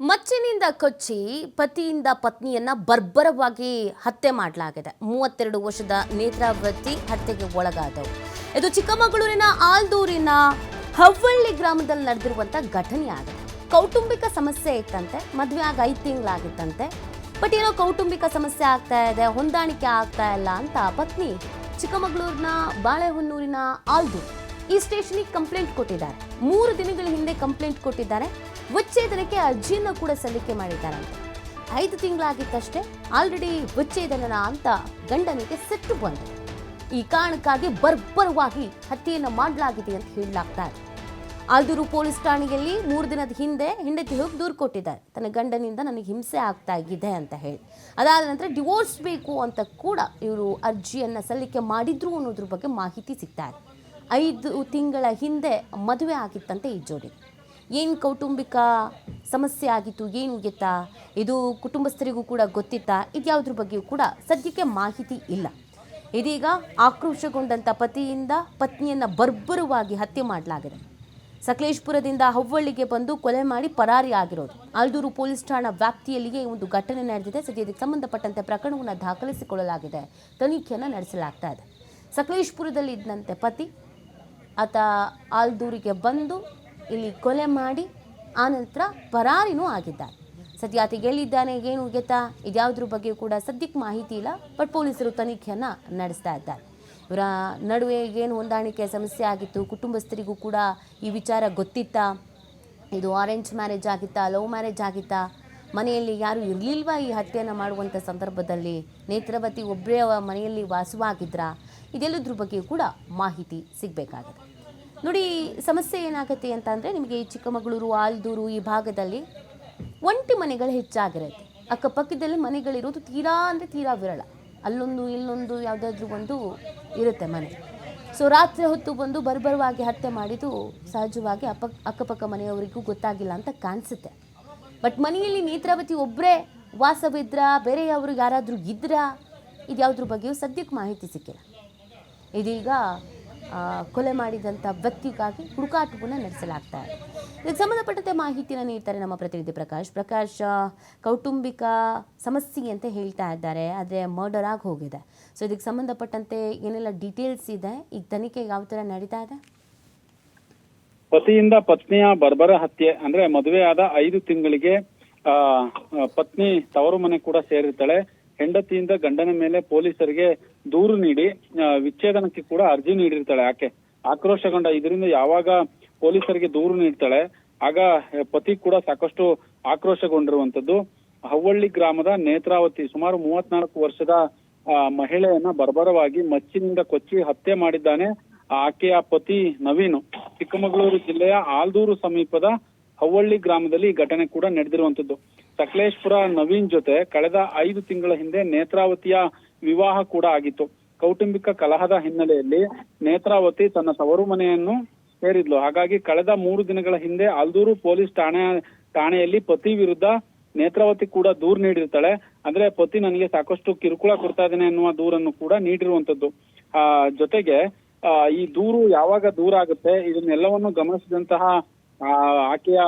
ಮಚ್ಚಿನಿಂದ ಕೊಚ್ಚಿ ಪತಿಯಿಂದ ಪತ್ನಿಯನ್ನ ಬರ್ಬರವಾಗಿ ಹತ್ಯೆ ಮಾಡಲಾಗಿದೆ. ಮೂವತ್ತೆರಡು ವರ್ಷದ ನೇತ್ರಾವತಿ ಹತ್ಯೆಗೆ ಒಳಗಾದವು. ಇದು ಚಿಕ್ಕಮಗಳೂರಿನ ಆಲ್ದೂರಿನ ಹವ್ವಳ್ಳಿ ಗ್ರಾಮದಲ್ಲಿ ನಡೆದಿರುವಂತ ಘಟನೆ ಆಗಿದೆ ಕೌಟುಂಬಿಕ ಸಮಸ್ಯೆ ಇತ್ತಂತೆ, ಮದುವೆ ಆಗ ಐದು ತಿಂಗಳಾಗಿತ್ತಂತೆ. ಬಟ್ ಏನೋ ಕೌಟುಂಬಿಕ ಸಮಸ್ಯೆ ಆಗ್ತಾ ಇದೆ, ಹೊಂದಾಣಿಕೆ ಆಗ್ತಾ ಇಲ್ಲ ಅಂತ ಪತ್ನಿ ಚಿಕ್ಕಮಗಳೂರಿನ ಬಾಳೆಹೊನ್ನೂರಿನ ಆಲ್ದೂರು ಈ ಸ್ಟೇಷನ್ಗೆ ಕಂಪ್ಲೇಂಟ್ ಕೊಟ್ಟಿದ್ದಾರೆ. ಮೂರು ದಿನಗಳ ಹಿಂದೆ ಕಂಪ್ಲೇಂಟ್ ಕೊಟ್ಟಿದ್ದಾರೆ. ವಿಚ್ಛೇದನಕ್ಕೆ ಅರ್ಜಿಯನ್ನು ಕೂಡ ಸಲ್ಲಿಕೆ ಮಾಡಿದ್ದಾರಂತೆ. ಐದು ತಿಂಗಳಾಗಿತ್ತಷ್ಟೇ, ಆಲ್ರೆಡಿ ವಿಚ್ಛೇದನ ಅಂತ ಗಂಡನಿಗೆ ಸಿಟ್ಟು ಬಂದಿದೆ. ಈ ಕಾರಣಕ್ಕಾಗಿ ಬರ್ಬರವಾಗಿ ಹತ್ಯೆಯನ್ನು ಮಾಡಲಾಗಿದೆ ಅಂತ ಹೇಳಲಾಗ್ತಾ ಇದೆ. ಆಲ್ದೂರು ಪೊಲೀಸ್ ಠಾಣೆಯಲ್ಲಿ ಮೂರು ದಿನದ ಹಿಂದೆ ಹೆಂಡತಿ ಹೋಗಿ ದೂರು ಕೊಟ್ಟಿದ್ದಾರೆ. ತನ್ನ ಗಂಡನಿಂದ ನನಗೆ ಹಿಂಸೆ ಆಗ್ತಾ ಇದೆ ಅಂತ ಹೇಳಿ. ಅದಾದ ನಂತರ ಡಿವೋರ್ಸ್ ಬೇಕು ಅಂತ ಕೂಡ ಇವರು ಅರ್ಜಿಯನ್ನು ಸಲ್ಲಿಕೆ ಮಾಡಿದ್ರು ಅನ್ನೋದ್ರ ಬಗ್ಗೆ ಮಾಹಿತಿ ಸಿಗ್ತಾ ಇದೆ. ಐದು ತಿಂಗಳ ಹಿಂದೆ ಮದುವೆ ಆಗಿತ್ತಂತೆ ಈ ಜೋಡಿ. ಏನು ಕೌಟುಂಬಿಕ ಸಮಸ್ಯೆ ಆಗಿತ್ತು, ಏನು ಗೊತ್ತಾ ಇದು ಕುಟುಂಬಸ್ಥರಿಗೂ ಕೂಡ ಗೊತ್ತಿತ್ತಾ? ಇದ್ಯಾವುದ್ರ ಬಗ್ಗೆಯೂ ಕೂಡ ಸದ್ಯಕ್ಕೆ ಮಾಹಿತಿ ಇಲ್ಲ. ಇದೀಗ ಆಕ್ರೋಶಗೊಂಡಂಥ ಪತಿಯಿಂದ ಪತ್ನಿಯನ್ನು ಬರ್ಬರವಾಗಿ ಹತ್ಯೆ ಮಾಡಲಾಗಿದೆ. ಸಕಲೇಶ್ಪುರದಿಂದ ಹವ್ವಳ್ಳಿಗೆ ಬಂದು ಕೊಲೆ ಮಾಡಿ ಪರಾರಿ ಆಗಿರೋದು. ಆಲ್ದೂರು ಪೊಲೀಸ್ ಠಾಣಾ ವ್ಯಾಪ್ತಿಯಲ್ಲಿಯೇ ಒಂದು ಘಟನೆ ನಡೆದಿದೆ. ಸದ್ಯ ಇದಕ್ಕೆ ಸಂಬಂಧಪಟ್ಟಂತೆ ಪ್ರಕರಣವನ್ನು ದಾಖಲಿಸಿಕೊಳ್ಳಲಾಗಿದೆ. ತನಿಖೆಯನ್ನು ನಡೆಸಲಾಗ್ತಾ ಇದೆ. ಸಕಲೇಶ್ಪುರದಲ್ಲಿ ಇದ್ದಂತೆ ಪತಿ ಆತ ಆಲ್ದೂರಿಗೆ ಬಂದು ಇಲ್ಲಿ ಕೊಲೆ ಮಾಡಿ ಆನಂತರ ಪರಾರಿನೂ ಆಗಿದ್ದಾರೆ. ಸದ್ಯ ಆತ ಎಲ್ಲಿದ್ದಾನೆ ಏನು ಗೆತ? ಇದ್ಯಾವುದ್ರ ಬಗ್ಗೆ ಕೂಡ ಸದ್ಯಕ್ಕೆ ಮಾಹಿತಿ ಇಲ್ಲ, ಬಟ್ ಪೊಲೀಸರು ತನಿಖೆಯನ್ನು ನಡೆಸ್ತಾ ಇದ್ದಾರೆ. ಇವರ ನಡುವೆ ಏನು ಹೊಂದಾಣಿಕೆ ಸಮಸ್ಯೆ ಆಗಿತ್ತು, ಕುಟುಂಬಸ್ಥರಿಗೂ ಕೂಡ ಈ ವಿಚಾರ ಗೊತ್ತಿತ್ತಾ? ಇದು ಆರೆಂಜ್ ಮ್ಯಾರೇಜ್ ಆಗಿತ್ತಾ ಲವ್ ಮ್ಯಾರೇಜ್ ಆಗಿತ್ತಾ? ಮನೆಯಲ್ಲಿ ಯಾರು ಇರಲಿಲ್ವಾ ಈ ಹತ್ಯೆಯನ್ನು ಮಾಡುವಂಥ ಸಂದರ್ಭದಲ್ಲಿ? ನೇತ್ರಾವತಿ ಒಬ್ಬರೇ ಮನೆಯಲ್ಲಿ ವಾಸವಾಗಿದ್ರಾ? ಇದೆಲ್ಲದ್ರ ಬಗ್ಗೆಯೂ ಕೂಡ ಮಾಹಿತಿ ಸಿಗಬೇಕಾಗಿದೆ. ನೋಡಿ, ಸಮಸ್ಯೆ ಏನಾಗುತ್ತೆ ಅಂತ ಅಂದರೆ ನಿಮಗೆ ಚಿಕ್ಕಮಗಳೂರು, ಆಲ್ದೂರು ಈ ಭಾಗದಲ್ಲಿ ಒಂಟಿ ಮನೆಗಳು ಹೆಚ್ಚಾಗಿರುತ್ತೆ. ಅಕ್ಕಪಕ್ಕದಲ್ಲಿ ಮನೆಗಳಿರೋದು ತೀರಾ ಅಂದರೆ ತೀರಾ ವಿರಳ. ಅಲ್ಲೊಂದು, ಇಲ್ಲೊಂದು ಯಾವುದಾದ್ರೂ ಒಂದು ಇರುತ್ತೆ ಮನೆ. ಸೊ ರಾತ್ರಿ ಹೊತ್ತು ಬಂದು ಬರ್ಬರವಾಗಿ ಹತ್ಯೆ ಮಾಡಿದ್ದು ಸಹಜವಾಗಿ ಅಪ್ಪ, ಅಕ್ಕಪಕ್ಕ ಮನೆಯವರಿಗೂ ಗೊತ್ತಾಗಿಲ್ಲ ಅಂತ ಕಾಣಿಸುತ್ತೆ. ಬಟ್ ಮನೆಯಲ್ಲಿ ನೇತ್ರಾವತಿ ಒಬ್ಬರೇ ವಾಸವಿದ್ರಾ ಬೇರೆಯವರು ಯಾರಾದರೂ ಇದ್ರಾ? ಯಾವುದ್ರ ಬಗ್ಗೆಯೂ ಸದ್ಯಕ್ಕೆ ಮಾಹಿತಿ ಸಿಕ್ಕಿಲ್ಲ. ಇದೀಗ ಕೊಲೆ ಮಾಡಿದಂಥ ವ್ಯಕ್ತಿಗಾಗಿ ಹುಡುಕಾಟವನ್ನು ನಡೆಸಲಾಗ್ತಾ ಇದೆ. ಇದಕ್ಕೆ ಸಂಬಂಧಪಟ್ಟಂತೆ ಮಾಹಿತಿನ ನೀಡ್ತಾರೆ ನಮ್ಮ ಪ್ರತಿನಿಧಿ ಪ್ರಕಾಶ್. ಪ್ರಕಾಶ್ ಕೌಟುಂಬಿಕ ಸಮಸ್ಯೆ ಅಂತ ಹೇಳ್ತಾ ಇದ್ದಾರೆ. ಆದರೆ ಮರ್ಡರ್ ಆಗಿ ಹೋಗಿದೆ. ಸೊ ಇದಕ್ಕೆ ಸಂಬಂಧಪಟ್ಟಂತೆ ಏನೆಲ್ಲ ಡೀಟೇಲ್ಸ್ ಇದೆ? ಈಗ ತನಿಖೆ ಯಾವ ಥರ ನಡೀತಾ ಇದೆ? ಪತಿಯಿಂದ ಪತ್ನಿಯ ಬರ್ಬರ ಹತ್ಯೆ, ಅಂದ್ರೆ ಮದುವೆಯಾದ ಐದು ತಿಂಗಳಿಗೆ, ಆ ಪತ್ನಿ ತವರು ಮನೆ ಕೂಡ ಸೇರಿರ್ತಾಳೆ. ಹೆಂಡತಿಯಿಂದ ಗಂಡನ ಮೇಲೆ ಪೊಲೀಸರಿಗೆ ದೂರು ನೀಡಿ ವಿಚ್ಛೇದನಕ್ಕೆ ಕೂಡ ಅರ್ಜಿ ನೀಡಿರ್ತಾಳೆ ಆಕೆ. ಆಕ್ರೋಶಗೊಂಡ ಇದರಿಂದ ಯಾವಾಗ ಪೊಲೀಸರಿಗೆ ದೂರು ನೀಡ್ತಾಳೆ, ಆಗ ಪತಿ ಕೂಡ ಸಾಕಷ್ಟು ಆಕ್ರೋಶಗೊಂಡಿರುವಂತದ್ದು ಹವ್ವಳ್ಳಿ ಗ್ರಾಮದ ನೇತ್ರಾವತಿ, ಸುಮಾರು ಮೂವತ್ನಾಲ್ಕು ವರ್ಷದ ಮಹಿಳೆಯನ್ನ ಬರ್ಬರವಾಗಿ ಮಚ್ಚಿನಿಂದ ಕೊಚ್ಚಿ ಹತ್ಯೆ ಮಾಡಿದ್ದಾನೆ ಆಕೆಯ ಪತಿ ನವೀನ್. ಚಿಕ್ಕಮಗಳೂರು ಜಿಲ್ಲೆಯ ಆಲ್ದೂರು ಸಮೀಪದ ಹವ್ವಳ್ಳಿ ಗ್ರಾಮದಲ್ಲಿ ಈ ಘಟನೆ ಕೂಡ ನಡೆದಿರುವಂತದ್ದು ಸಕಲೇಶ್ಪುರ ನವೀನ್ ಜೊತೆ ಕಳೆದ ಐದು ತಿಂಗಳ ಹಿಂದೆ ನೇತ್ರಾವತಿಯ ವಿವಾಹ ಕೂಡ ಆಗಿತ್ತು. ಕೌಟುಂಬಿಕ ಕಲಹದ ಹಿನ್ನೆಲೆಯಲ್ಲಿ ನೇತ್ರಾವತಿ ತನ್ನ ತವರು ಮನೆಯನ್ನು ಸೇರಿದ್ಲು. ಹಾಗಾಗಿ ಕಳೆದ ಮೂರು ದಿನಗಳ ಹಿಂದೆ ಆಲ್ದೂರು ಪೊಲೀಸ್ ಠಾಣೆ, ಠಾಣೆಯಲ್ಲಿ ಪತಿ ವಿರುದ್ಧ ನೇತ್ರಾವತಿ ಕೂಡ ದೂರು ನೀಡಿರ್ತಾಳೆ. ಅಂದ್ರೆ ಪತಿ ನನಗೆ ಸಾಕಷ್ಟು ಕಿರುಕುಳ ಕೊಡ್ತಾ ಇದ್ದೇನೆ ಅನ್ನುವ ದೂರನ್ನು ಕೂಡ ನೀಡಿರುವಂತದ್ದು ಆ, ಜೊತೆಗೆ ಈ ದೂರು ಯಾವಾಗ ದೂರ ಆಗುತ್ತೆ ಇದನ್ನೆಲ್ಲವನ್ನು ಗಮನಿಸಿದಂತಹ ಆಕೆಯ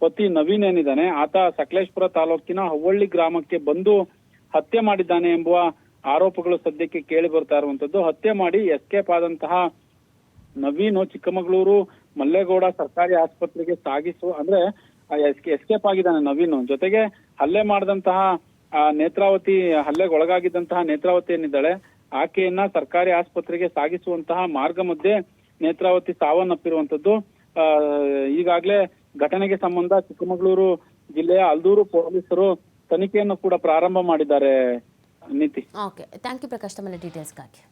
ಪತಿ ನವೀನ್ ಏನಿದ್ದಾನೆ, ಆತ ಸಕಲೇಶ್ಪುರ ತಾಲೂಕಿನ ಹವ್ವಳ್ಳಿ ಗ್ರಾಮಕ್ಕೆ ಬಂದು ಹತ್ಯೆ ಮಾಡಿದ್ದಾನೆ ಎಂಬುವ ಆರೋಪಗಳು ಸದ್ಯಕ್ಕೆ ಕೇಳಿ ಬರ್ತಾ ಇರುವಂತದ್ದು. ಹತ್ಯೆ ಮಾಡಿ ಎಸ್ಕೇಪ್ ಆದಂತಹ ನವೀನು ಚಿಕ್ಕಮಗಳೂರು ಮಲ್ಲೇಗೌಡ ಸರ್ಕಾರಿ ಆಸ್ಪತ್ರೆಗೆ ಸಾಗಿಸು, ಅಂದ್ರೆ ಎಸ್ಕೇಪ್ ಆಗಿದ್ದಾನೆ ನವೀನು. ಜೊತೆಗೆ ಹಲ್ಲೆ ಮಾಡಿದಂತಹ ನೇತ್ರಾವತಿ, ಹಲ್ಲೆಗೊಳಗಾಗಿದ್ದಂತಹ ನೇತ್ರಾವತಿ ಏನಿದ್ದಾಳೆ ಆಕೆಯನ್ನ ಸರ್ಕಾರಿ ಆಸ್ಪತ್ರೆಗೆ ಸಾಗಿಸುವಂತಹ ಮಾರ್ಗ ಮಧ್ಯೆ ನೇತ್ರಾವತಿ ಸಾವನ್ನಪ್ಪಿರುವಂತದ್ದು ಆ, ಈಗಾಗ್ಲೇ ಘಟನೆಗೆ ಸಂಬಂಧ ಚಿಕ್ಕಮಗಳೂರು ಜಿಲ್ಲೆಯ ಅಲ್ದೂರು ಪೊಲೀಸರು ತನಿಖೆಯನ್ನು ಕೂಡ ಪ್ರಾರಂಭ ಮಾಡಿದ್ದಾರೆ ನೀತಿ. ಓಕೆ ಥ್ಯಾಂಕ್ ಯು ಪ್ರಕಾಶ್ ತಮ್ಮ ಡೀಟೇಲ್ಸ್ಗಾಗಿ